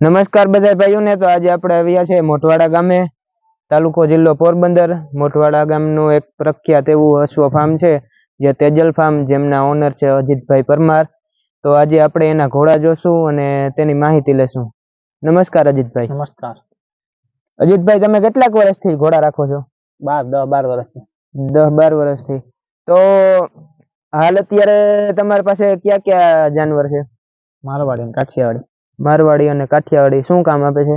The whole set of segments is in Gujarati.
નમસ્કાર બધા ભાઈઓને તો આજે આપણે આવ્યા છે મોટવાડા ગામે તાલુકો જિલ્લો પોરબંદર. મોટવાડા ગામનું એક પ્રખ્યાત એવું અશ્વ ફાર્મ છે જે તેજલ ફાર્મ જેમના ઓનર છે અજીતભાઈ પરમાર. તો આજે આપણે એના ઘોડા જોશું અને તેની માહિતી લેશું. નમસ્કાર અજીતભાઈ. નમસ્કાર. અજીતભાઈ તમે કેટલાક વર્ષથી ઘોડા રાખો છો? બાર દસ બાર વર્ષથી. દસ બાર વર્ષથી. તો હાલ અત્યારે તમારી પાસે કયા કયા જાનવર છે? મારવાડી કાઠિયાવાડી. મારવાડી અને કાઠિયાવાડી શું કામ આપે છે?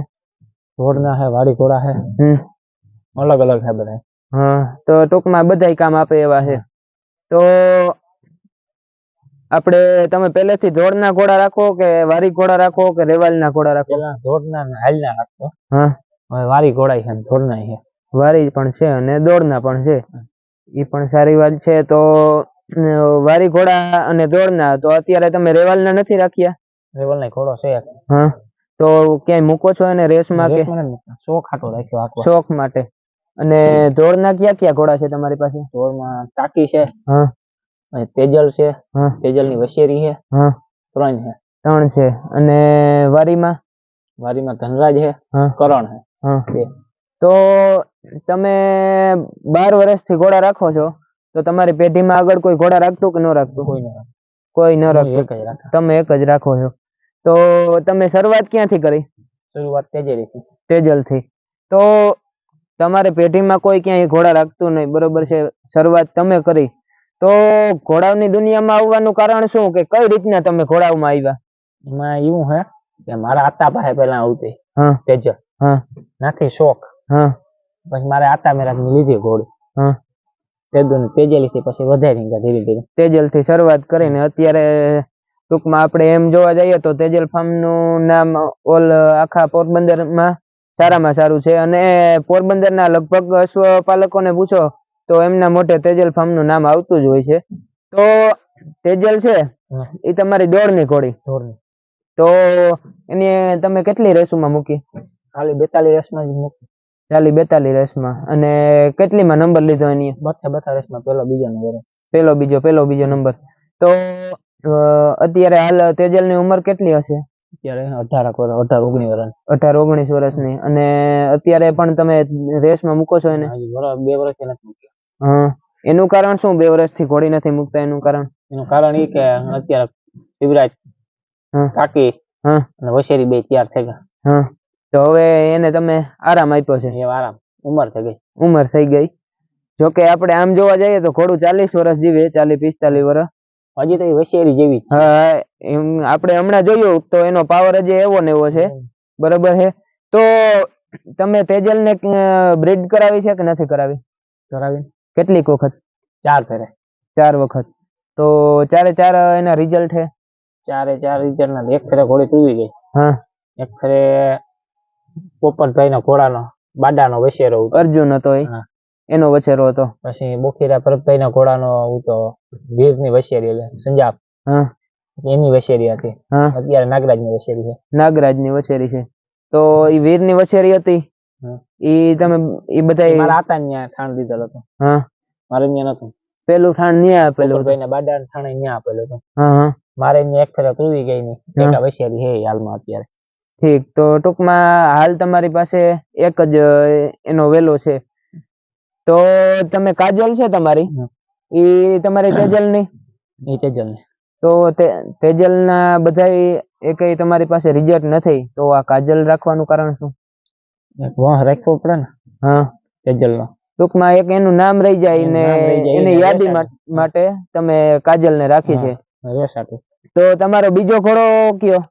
ઘોડના હે વાડી ઘોડા હે. હમ. અલગ અલગ હે બધા. હા તો ટૂંકમાં બધાય કામ આપે એવા છે. તો આપણે તમે પહેલેથી ધોળના ઘોડા રાખો કે વારી ઘોડા રાખો કે રેવાલના ઘોડા રાખો? પેલા ધોળના ને હાલના રાખો. હા. હવે વારી ઘોડા છે ને ધોળના છે. વારી પણ છે અને દોડના પણ છે. એ પણ સારી વાત છે. તો વારી ઘોડા અને દોડના તો અત્યારે તમે રેવાલના નથી રાખ્યા? રેવલ ના ઘોડો છે હા. તો ક્યાંય મૂકો છો એને રેસમાં કે શોખ ખાટો રાખ્યો આખો. શોખ માટે. અને ધોળના કયા કયા ઘોડા છે તમારી પાસે? ધોળમાં ટાકી છે. હા. અને તેજલ છે. હા. તેજલની વશેરી છે. હા. ત્રણ છે. ત્રણ છે. અને વારીમાં? વારીમાં ધનરાજ છે. કરણ છે. બે. તો તમે બાર વર્ષથી ઘોડા રાખો છો તો તમારી પેઢીમાં આગળ કોઈ ઘોડા રાખતું કે ન રાખતું? કોઈ કોઈ ન રાખતું. એક જ રાખે. તમે એક જ રાખો છો. તો તમે શરૂઆત ક્યાંથી કરી? શરૂઆત તેજરીથી તેજલથી તો તમારે પેઢીમાં કોઈ ક્યાંય ઘોડા રાખતું નહીં બરોબર છે? શરૂઆત તમે કરી. તો ઘોડાઓની દુનિયામાં આવવાનું કારણ શું? કે કઈ રીતના તમે ઘોડાઓમાં આવ્યા? એમાં એવું હે કે મારા આતા પાસે પહેલા આવતી. હા. તેજલ હા. નાથી શોખ. હા. પછી મારે આતા મેરા લીધી ઘોડી. હા. તેજલ તેજેલીથી પછી વધારી ધીરે ધીરે. તેજલથી શરૂઆત કરીને અત્યારે ટૂંકમાં આપણે એમ જોવા જઈએ તો તેજલ ફાર્મનું નામ ઓલ આખા પોરબંદરમાં સારામાં સારું છે. અને પોરબંદરના લગભગ અશ્વપાલકોને પૂછો તો એમના મોઢે તેજલ ફાર્મનું નામ આવતું જ હોય છે. તો તેજલ છે એ તમારી દોડની ઘોડી. તો એની તમે કેટલી રેસમાં મૂકી? ખાલી બેતાલીસ રેસમાં જ મૂકી. ચાલી બેતાલી રેસમાં. અને કેટલીમાં નંબર લીધો એની? બધા બત્તા રેસમાં પેલો બીજો નંબર પેલો બીજો પેલો બીજો નંબર. તો અત્યારે હાલ તેજલની ઉંમર કેટલી હશે? અત્યારે અઢાર અઢાર ઓગણીસ વર્ષ અઢાર ઓગણીસ વર્ષની અને અત્યારે પણ તમે રેસમાં મૂકો છો એને? બે વર્ષથી નથી મૂક્યો. હા. એનું કારણ શું બે વર્ષથી ઘોડી નથી મૂકતા એનું કારણ? એનું કારણ એ કે અત્યારે શિવરાજ. કાકી હા. અને વશેરી બે તૈયાર થઈ ગયા હા. તો હવે એને તમે આરામ આપ્યો છે? એ આરામ. ઉંમર થઈ ગઈ. ઉંમર થઈ ગઈ. જોકે આપણે આમ જોવા જઈએ તો ઘોડું ચાલીસ વર્ષ જીવે ચાલીસ પિસ્તાલીસ વર્ષ હજી તો વસેરી જેવી હા એમ આપણે હમણાં જોયું તો એનો પાવર હજી એવો ને એવો છે. બરોબર છે? તો તમે તેજલને બ્રીડ કરાવી છે કે નથી કરાવી? કરાવી કેટલીક વખત? ચાર ફેરે. ચાર વખત. તો ચારે ચાર એના રિઝલ્ટ છે? ચારે ચાર રિઝલ્ટ ના એક ફેરે ઘોડી તૂવી ગઈ. હા. એક ફેરે પોપટભાઈ ના ઘોડાનો બાડાનો વશેરો હતો. અર્જુન હતો એ. એનો વછેરો હતો. પછી બોખીરા ભરતભાઈ ના ઘોડાનો હતો વીરની વછેરી એટલે સંજાપ. હા. એની વછેરી હતી. હા. અત્યારે નાગરાજની વશેરી છે. નાગરાજની વછેરી છે. તો એ વીરની વછેરી હતી. ઈ તમે ઈ બધા મારા હતા ન્યા ઠાણ દીધેલો હતો. હા. મારે ન્યા નતું પેલું ઠાણ ન્યા આપેલું ભાઈ ને ના બાડા ઠાણે ન્યા આપેલો હતું. હા હા. મારે અહીંયા એક ફેરા તૂવી ગઈ ની હા. એકા વશેરી હે હાલમાં અત્યારે. ઠીક તો ટૂંકમાં હાલ તમારી પાસે એક જ એનો વેલો છે. તો તમે કાજલ છે તમારી? એ તમારી તેજલની એ તેજલની તો તે તેજલના બધાય એક તમારી પાસે રિઝલ્ટ નથી? તો આ કાજલ રાખવાનું કારણ શું? રાખવો પડે ને? હા. તેજલ નો ટૂંકમાં એક એનું નામ રહી જાય ને એની યાદી માટે તમે કાજલ ને રાખી છે. તો તમારો બીજો ઘોડો કયો?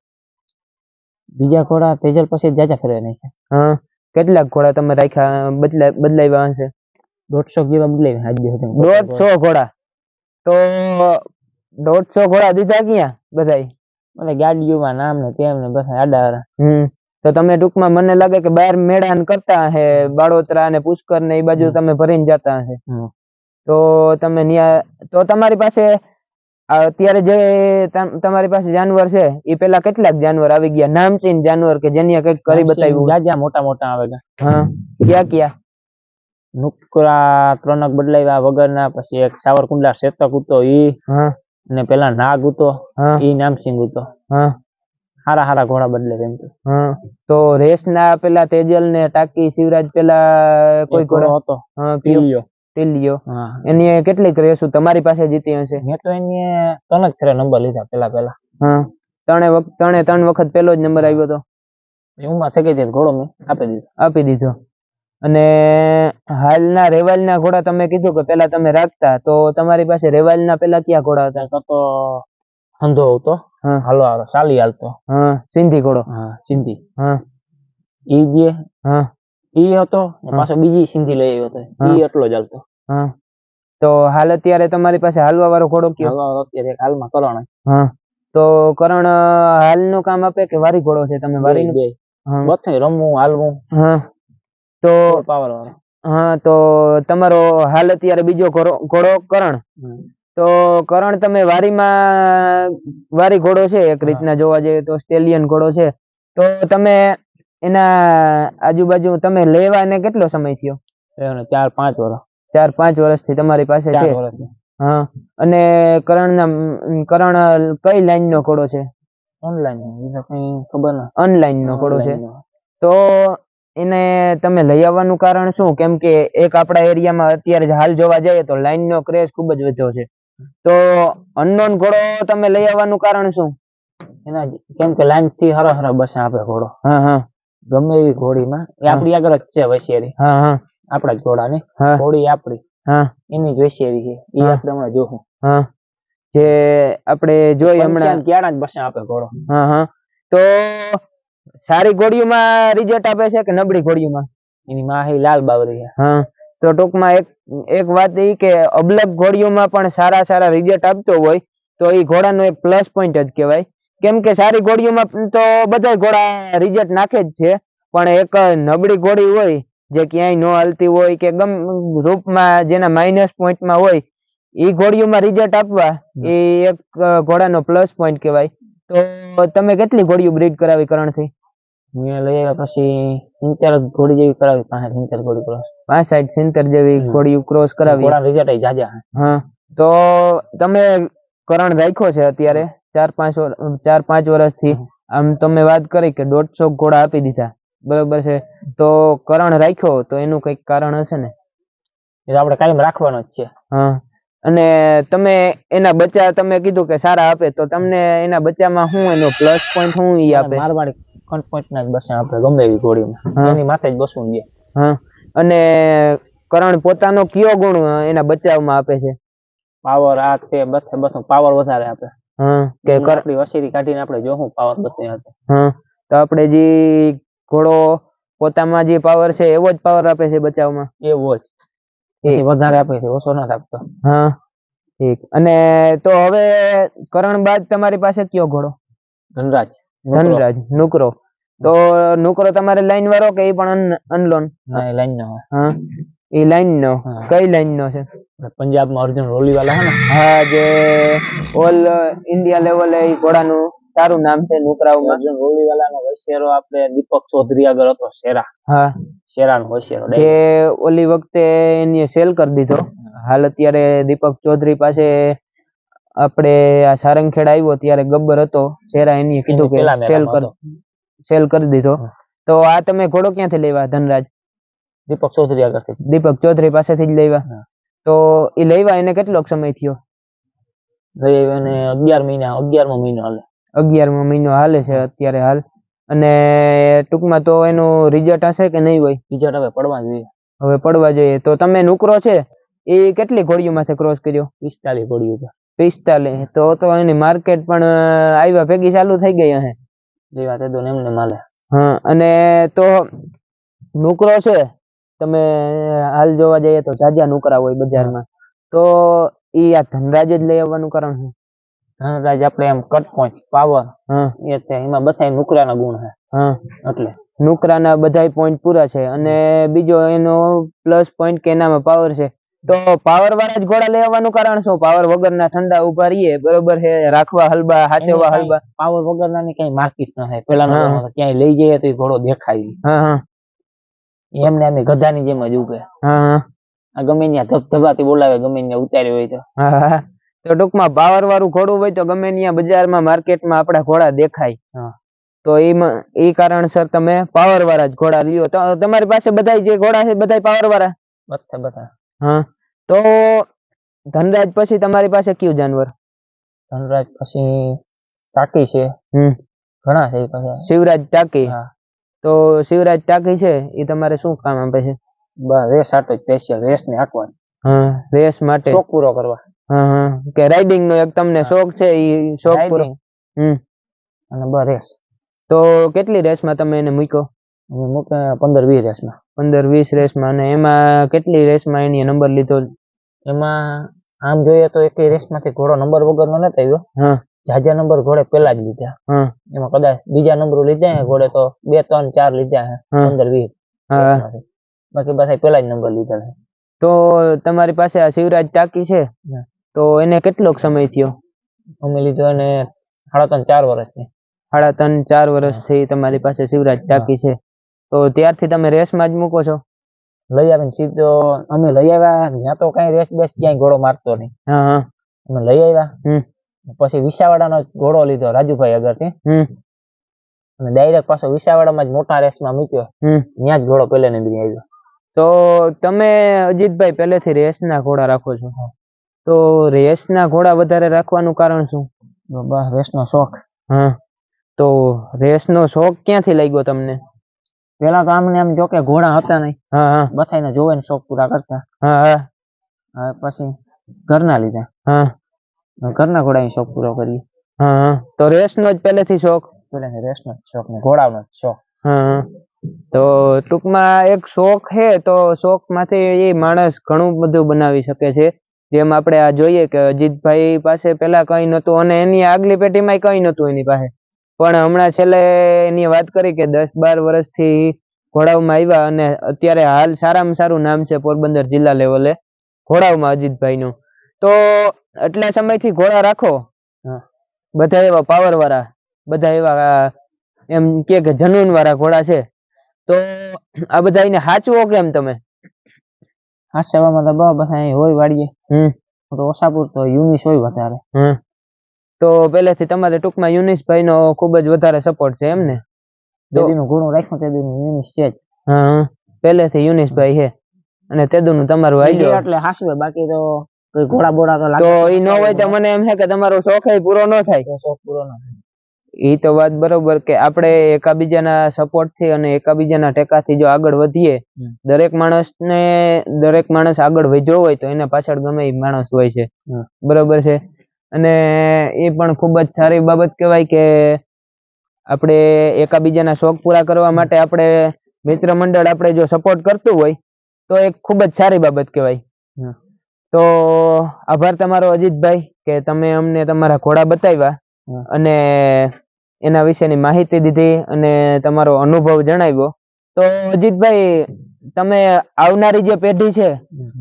બીજા ઘોડા તેજલ પછી જાજા ફેરવે નહીં. હા. કેટલાક ઘોડા તમે રાખ્યા બદલા બદલાવ્યા હશે? દોઢસો જેવા બદલાઈ આજ દિવસ દોઢસો ઘોડા. તો દોઢસો ઘોડા દીધા ક્યાં બધાય? મને ગાડીઓમાં નામ ને તેમ ને બધા આડા હમ. તો તમે ટૂંકમાં મને લાગે કે બહાર મેળાન કરતા હે બાળોતરા ને પુષ્કર ને એ બાજુ. તમે ભરીને જતા હે. તો તમે ન્યા તો તમારી પાસે અત્યારે જે તમારી પાસે જાનવર છે એ પેલા કેટલાક જાનવર આવી ગયા? નામચીન જાનવર કે જેની કંઈક કરી બતાવ્યું જાજા મોટા મોટા આવે હા. ક્યાં ક્યાં? નુકરા ત્રણક બદલાવ્યા વગરના પછી એક સાવરકુંડલા શેતક ઉતો ઈ અને પેલા નાગ ઉતો ઈ નામસિંગ ઉતો. હારા હારા ઘોડા બદલે એમ તો. તો રેસ ના પેલા તેજલ ને ટાકી શિવરાજ પેલા કોઈ ઘોડો? હતો. ટીલિયો. હા. એની કેટલીક રેસ તમારી પાસે જીતી હશે? મેં તો એની ત્રણ જ ફેરે નંબર લીધા પેલા પેલા. ત્રણે વખત ત્રણે ત્રણ વખત પેલો જ નંબર આવ્યો હતો એમાં થઈ ગઈ ઘોડો મેં આપી દીધો. આપી દીધો. અને હાલના રેવાલના ઘોડા તમે કીધું કે પેલા તમે રાખતા તો તમારી પાસે રેવાલના પેલા કયા ઘોડા હતા? તો હંધો હતો હાલો હલવાળો ચાલી હાલતો. હા સિંધી ઘોડો. હા સિંધી. હા. ઈ જે હા. ઈ હતો પાછો બીજી સિંધી લઈ આવ્યો હતો. ઈ એટલો જ હાલતો. હા. તો હાલ અત્યારે તમારી પાસે હાલવા વાળો ઘોડો કયો? હલવાળો અત્યારે હાલમાં કરણ હા. તો કરણ હાલનું કામ આપે કે વારી ઘોડો છે? તમે વારી બે. હા. બધું રમવું હાલવું. હા. તો પાવર વાળો. હા તો તમારો હાલ અત્યારે બીજો ઘોડો કરણ. તો કરણ તમે વારીમાં વારી ઘોડો છે એક રીતના જોવા જઈએ તો સ્ટેલિયન ઘોડો છે. તો તમે એના આજુબાજુ તમે લેવા ને કેટલો સમય થયો? ચાર પાંચ વર્ષ ચાર પાંચ વર્ષથી તમારી પાસે છે? હા. અને કરણના કરણ કઈ લાઈન નો ઘોડો છે? ઓનલાઈન ખબર ના. ઓનલાઈન નો ઘોડો છે. તો એને તમે લઈ આવવાનું કારણ શું? કેમ કે એક આપણા એરિયામાં અત્યારે હાલ જોવા જઈએ તો લાઈન નો ક્રેઝ ખૂબ જ વધ્યો છે. તો અનનોન ઘોડો તમે લઈ આવવાનું કારણ શું? એના કેમ કે લાઈનથી હરો હરો બસ આપે ઘોડો. હા હા. ગમે એવી ઘોડીમાં. એ આપણી આગળ જ છે વસેરી હા હા. આપણા જ ઘોડાની. ઘોડી આપણી. હા. એની જ વૈશેરી છે. એ. આપણે હમણાં જોશું. હા. જે આપણે જોઈ હમણાં ક્યાં જ બસ આપે ઘોડો. હા હા. તો સારી ઘોડીઓમાં રિઝલ્ટ આપે છે કે નબળી ઘોડીઓમાં એની માહી લાલ બાવરી હા. તો ટૂંકમાં એક એક વાત એ કે અબલબ ઘોડીઓમાં પણ સારા સારા રિઝલ્ટ આપતો હોય તો એ ઘોડાનો એક પ્લસ પોઈન્ટ જ કહેવાય. કેમ કે સારી ઘોડીઓમાં તો બધા ઘોડા રિઝલ્ટ નાખે જ છે પણ એક નબળી ઘોડી હોય જે ક્યાંય ન હાલતી હોય કે ગમ રૂપમાં જેના માઇનસ પોઈન્ટમાં હોય એ ઘોડીઓમાં રિઝલ્ટ આપવા એ એક ઘોડાનો પ્લસ પોઈન્ટ કહેવાય. તો તમે કેટલી ઘોડીઓ બ્રીડ કરાવી કરણથી? મેં લઈ આવ્યા પછી સિંચર ઘોડી જેવી કરાવી પાસે સિંચર ઘોડી ક્રોસ પાંચ સાઈડ સિત્તેર જેવી ઘોડી ક્રોસ કરાવી. રિઝલ્ટ જાજા હા. તો તમે કરણ રાખ્યો છે અત્યારે? ચાર પાંચ ચાર પાંચ વર્ષથી. આમ તમે વાત કરી કે દોઢસો ઘોડા આપી દીધા. બરોબર છે? તો કરણ રાખ્યો તો એનું કંઈક કારણ હશે ને? એ તો આપણે કાયમ રાખવાનો જ છે. હા. અને તમે એના બચ્ચા તમે કીધું કે સારા આપે તો તમને એના બચ્ચામાં શું એનો પ્લસ પોઈન્ટ શું એ આપે? મારવાડી ખંડ પોઈન્ટ ના જ બસ આપણે ગમે એવી ઘોડીમાં એની માથે જ બસવું ગયા હા. અને કરણ પોતાનો કયો ગુણ એના બચાવમાં આપે છે? પાવર આ તે બસ બસ પાવર વધારે આપે. હા કે કરડી વસીરી કાઢીને આપણે જોશું પાવર બસે હા. તો આપણે જે ઘોડો પોતામાં જે પાવર છે એવો જ પાવર આપે છે બચાવમાં? એવો જ. એ વધારે આપે છે ઓછો નથી આપતો. હા. ઠીક અને તો હવે કરણ બાદ તમારી પાસે કયો ઘોડો? ધનરાજ. ધનરાજ નુકરો. તો નુકરો તમારે લાઈન વાળો કે એ પણ અનલોન? લાઈન નો હા? એ લાઈન નો? કઈ લાઈન નો છે? પંજાબ પંજાબમાં અર્જુન રોલીવાલા હે ને? હા જે ઓલ ઇન્ડિયા લેવલે એ ઘોડાનું સારું નામ છે નુકરાઓમાં. અર્જુન રોલીવાલા નો વૈશેરો આપણે દીપક ચૌધરી આગળ હતો શેરા. હા. શેરા નો વૈશેરો જે ઓલી વખતે એની સેલ કરી દીધો. હાલ અત્યારે દીપક ચૌધરી પાસે આપણે આ સારંગખેડ આવ્યો ત્યારે ગબ્બર હતો શેરા એની કીધું કે સેલ કર સેલ કરી દીધો. તો આ તમે ઘોડો ક્યાંથી લેવા ધનરાજ? દીપક ચૌધરી આગળથી. દીપક ચૌધરી પાસેથી જ લેવા. તો એ લેવા એને કેટલો સમય થયો? એને અગિયાર મહિના અગિયારમો મહિનો હાલે. અગિયારમો મહિનો હાલે છે અત્યારે હાલ. અને ટૂંકમાં તો એનું રિઝલ્ટ હશે કે નહીં હોય? રિઝલ્ટ હવે પડવા જોઈએ. હવે પડવા જોઈએ. તો તમે નુકરો છે એ કેટલી ઘોડીઓ માથે ક્રોસ કર્યો? પિસ્તાલીસ ઘોડીઓ પિસ્તાલીસ. તો તો એની માર્કેટ પણ આવ્યા ભેગી ચાલુ થઈ ગઈ અહીં જે વાત હતું ને એમને માલે. હા અને તો નુકરો છે. તમે હાલ જોવા જઈએ તો જાજા નુકરા હોય બજારમાં. તો એ આ ધનરાજ જ લઈ આવવાનું કારણ છે ધનરાજ આપણે એમ કટ પોઈન્ટ પાવર હા. એ છે એમાં બધા નુકરાના ગુણ છે હા. એટલે. નુકરાના બધાય પોઈન્ટ પૂરા છે. અને બીજો એનો પ્લસ પોઈન્ટ કે એનામાં પાવર છે. તો પાવર વાળા જ ઘોડા લેવાનું કારણ શું? પાવર વગરના ઠંડા ઊભા રહીએ બરોબર છે? રાખવા હલબા હાચવવા હલબા પાવર વગરના ની કઈ માર્કેટ ન થાય. પેલા ક્યાંય લઈ જઈએ તો ઘોડો દેખાય એમને એમ ગધાની જેમ જ ઉભે આ ગમે ત્યાં ધબધબાથી બોલાવે ગમે ત્યાં ઉતાર્યો હોય તો. તો ટૂંકમાં પાવર વાળું ઘોડું હોય તો ગમે ત્યાં બજારમાં માર્કેટમાં આપણા ઘોડા દેખાય. તો એમાં એ કારણસર તમે પાવર વાળા જ ઘોડા લ્યો. તો તમારી પાસે બધા જે ઘોડા છે બધા પાવર વાળા? બધા બધા હા. તો ધનરાજ પછી તમારી પાસે કયું જાનવર? ધનરાજ પછી ટાકી છે. હમ. ઘણા છે શિવરાજ ટાકી? હા. તો શિવરાજ ટાકી છે? એ તમારે શું કામ આપે છે? રેસ આટો સ્પેશિયલ રેસ ને હાંકવાની. હા રેસ માટે. શોખ પૂરો કરવા. હા હા. કે રાઇડિંગ નો એક તમને શોખ છે એ શોખ પૂરો. હમ. અને બસ રેસ. તો કેટલી રેસમાં તમે એને મૂક્યો? અમે મૂકે પંદર વીસ રેસમાં. પંદર વીસ રેસમાં અને એમાં કેટલી રેસમાં એની નંબર લીધો? એમાં આમ જોઈએ તો એક રેસમાંથી ઘોડો નંબર વગરનો નથી આવ્યો. હા. જાજા નંબર ઘોડે પેલા જ લીધા. હા. એમાં કદાચ બીજા નંબર લીધા હે ઘોડે તો બે ત્રણ ચાર લીધા હે પંદર વીસ બાકી પાસે પેલા જ નંબર લીધા છે તો તમારી પાસે આ શિવરાજ ટાકી છે? તો એને કેટલોક સમય થયો? અમે લીધો એને સાડા ત્રણ ચાર વર્ષ સાડા ત્રણ ચાર વર્ષથી તમારી પાસે શિવરાજ ટાકી છે. તો ત્યારથી તમે રેસમાં જ મૂકો છો? લઈ આવીને સીધો અમે લઈ આવ્યા ત્યાં તો કઈ રેસ બેસ ક્યાંય ઘોડો મારતો નહીં. અમે લઈ આવ્યા. પછી વિસાવાડાનો ઘોડો લીધો રાજુભાઈ અગરથી. અને ડાયરેક્ટ પાછો વિસાવાડામાં જ મોટા રેસમાં મૂક્યો. ત્યાં જ ઘોડો પેલે નીકળી આવ્યો. તો તમે અજીતભાઈ પહેલેથી રેસના ઘોડા રાખો છો? તો રેસના ઘોડા વધારે રાખવાનું કારણ શું? બાબા રેસનો શોખ. હા. તો રેસનો શોખ ક્યાંથી લાગ્યો તમને? પેલા તો આમને આમ જો કે ઘોડા હતા નહીં. બધાને જોવે ને શોખ પૂરા કરતા. હા હા. પછી ઘરના લીધા. ઘરના ઘોડા શોખ પૂરો કરીએ. તો રેસનો જ પહેલેથી શોખ? પેલા રેસનો જ શોખ ને ઘોડાનો શોખ. તો ટૂંકમાં એક શોખ છે તો શોખમાંથી એ માણસ ઘણું બધું બનાવી શકે છે. જેમ આપણે આ જોઈએ કે અજીતભાઈ પાસે પેલા કઈ નતું અને એની આગલી પેઢીમાં કઈ નતું એની પાસે. પણ હમણાં છેલ્લે એની વાત કરી કે દસ બાર વર્ષથી ઘોડાવમાં આવ્યા અને અત્યારે હાલ સારામાં સારું નામ છે પોરબંદર જિલ્લા લેવલે ઘોડાઓમાં અજીતભાઈનું. તો એટલા સમયથી ઘોડા રાખો. બધા એવા પાવર વાળા બધા એવા એમ કે જનૂન વાળા ઘોડા છે. તો આ બધા એને હાચવો કેમ તમે? હાચવામાં તો બધા હોય વાડીએ. હમ. તો ઓછાપુર તો યુનિસ હોય વધારે. હમ. તો પહેલેથી તમારે ટૂંકમાં યુનિસભાઈ નો ખૂબ જ વધારે સપોર્ટ છે એમને. તેદીનું ઘોડું રાખ્યું તેદીનું યુનિસ છે જ. હા હા. પહેલેથી યુનિસભાઈ છે. અને તેદુનું તમારું આઈડિયો એટલે હાસવે બાકી તો કોઈ ઘોડા બોડા તો લાગે તો ઈ ન હોય તો મને એમ છે કે તમારો શોખ એ પૂરો ન થાય. શોખ પૂરો ન થાય. ઈ તો વાત બરોબર કે આપણે એકાબીજાના સપોર્ટથી અને એકાબીજાના ટેકાથી જો આગળ વધીએ દરેક દરેક માણસને દરેક માણસ આગળ વધ્યો હોય તો એના પાછળ ગમે એ માણસ હોય છે. બરોબર છે. અને એ પણ ખૂબ જ સારી બાબત કહેવાય કે આપણે એકાબીજાના શોખ પૂરા કરવા માટે આપણે મિત્ર મંડળ આપણે જો સપોર્ટ કરતું હોય તો એક ખૂબ જ સારી બાબત કહેવાય. તો આભાર તમારો અજીતભાઈ કે તમે અમને તમારા ઘોડા બતાવ્યા અને એના વિશેની માહિતી દીધી અને તમારો અનુભવ જણાવ્યો. તો અજીતભાઈ તમે આવનારી જે પેઢી છે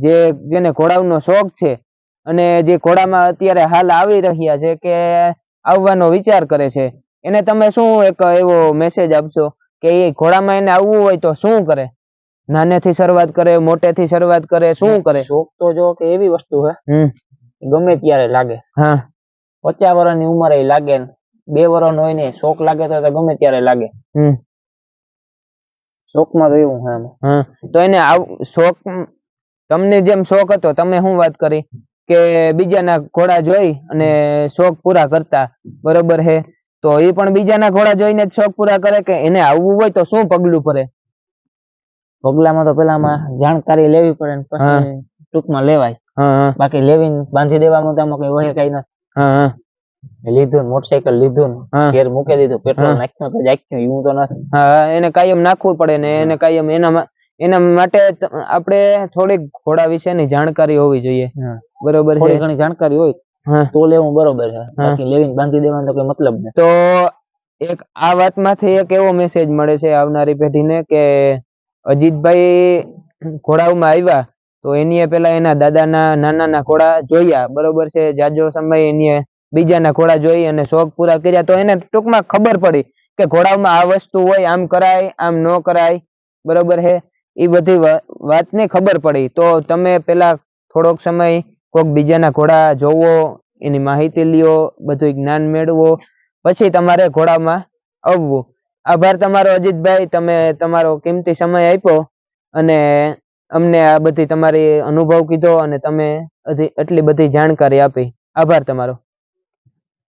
જે જેને ઘોડાનો શોખ છે અને જે ઘોડામાં અત્યારે હાલ આવી રહ્યા છે કે આવવાનો વિચાર કરે છે. એને તમે શું એક એવો મેસેજ આપશો કે એ ઘોડામાં એને આવવું હોય તો શું કરે? નાનેથી શરૂઆત કરે મોટેથી શરૂઆત કરે શું કરે? શોખ તો જો કે એવી વસ્તુ હે. ગમે ત્યારે લાગે. હા. પચાસ વર્ષની ઉંમરે લાગે બે વર્ષ હોય ને શોખ લાગે તો ગમે ત્યારે લાગે. શોખમાં રહ્યું. હા. તો એને આવ શોખ તમને જેમ શોખ હતો તમે શું વાત કરી? કે બીજાના ઘોડા જોઈ અને શોખ પૂરા કરતા બરોબર છે તો એ પણ બીજાના ઘોડા જોઈને જ શોખ પૂરા કરે કે એને આવવું હોય તો શું પગલું ભરે? પગલામાં તો પેલામાં જાણકારી લેવી પડે ને હા. પછી ટૂંકમાં લેવાય. હા હા. બાકી લેવી બાંધી દેવામાં તો કઈ વહે કઈ હા હા. લીધું મોટરસાયકલ લીધું ઘેર મૂકી દીધું પેટ્રોલ નાખ્યું તો જાખ્યું એવું તો નથી હા એને કાયમ નાખવું પડે ને એને કાયમ એના એના માટે આપણે થોડીક ઘોડા વિશેની જાણકારી હોવી જોઈએ. હા. બરોબર થોડી છે. ઘણી જાણકારી હોય તો લેવું બરોબર છે. બાકી લેવીને બાંધી દેવાનો તો કોઈ મતલબ નથી. તો એક આ વાતમાંથી એક એવો મેસેજ મળે છે આવનારી પેઢીને કે અજીતભાઈ ઘોડાઓમાં આવ્યા તો એની પેલા એના દાદાના નાનાના ઘોડા જોયા. બરોબર છે. જાજો સમય એની બીજાના ઘોડા જોઈ અને શોખ પૂરા કર્યા. તો એને ટૂંકમાં ખબર પડી કે ઘોડાઓમાં આ વસ્તુ હોય આમ કરાય આમ ન કરાય. બરોબર છે. એ બધી વાતની ખબર પડી. તો તમે પેલા થોડોક સમય કોક બીજાના ઘોડા જોવો, એની માહિતી લ્યો બધું જ્ઞાન મેળવો, પછી તમારે ઘોડામાં આવવું. આભાર તમારો અજીતભાઈ, તમે તમારો કિંમતી સમય આપ્યો અને અમને આ બધી તમારી અનુભવ કીધો અને તમે એટલી બધી જાણકારી આપી. આભાર તમારો.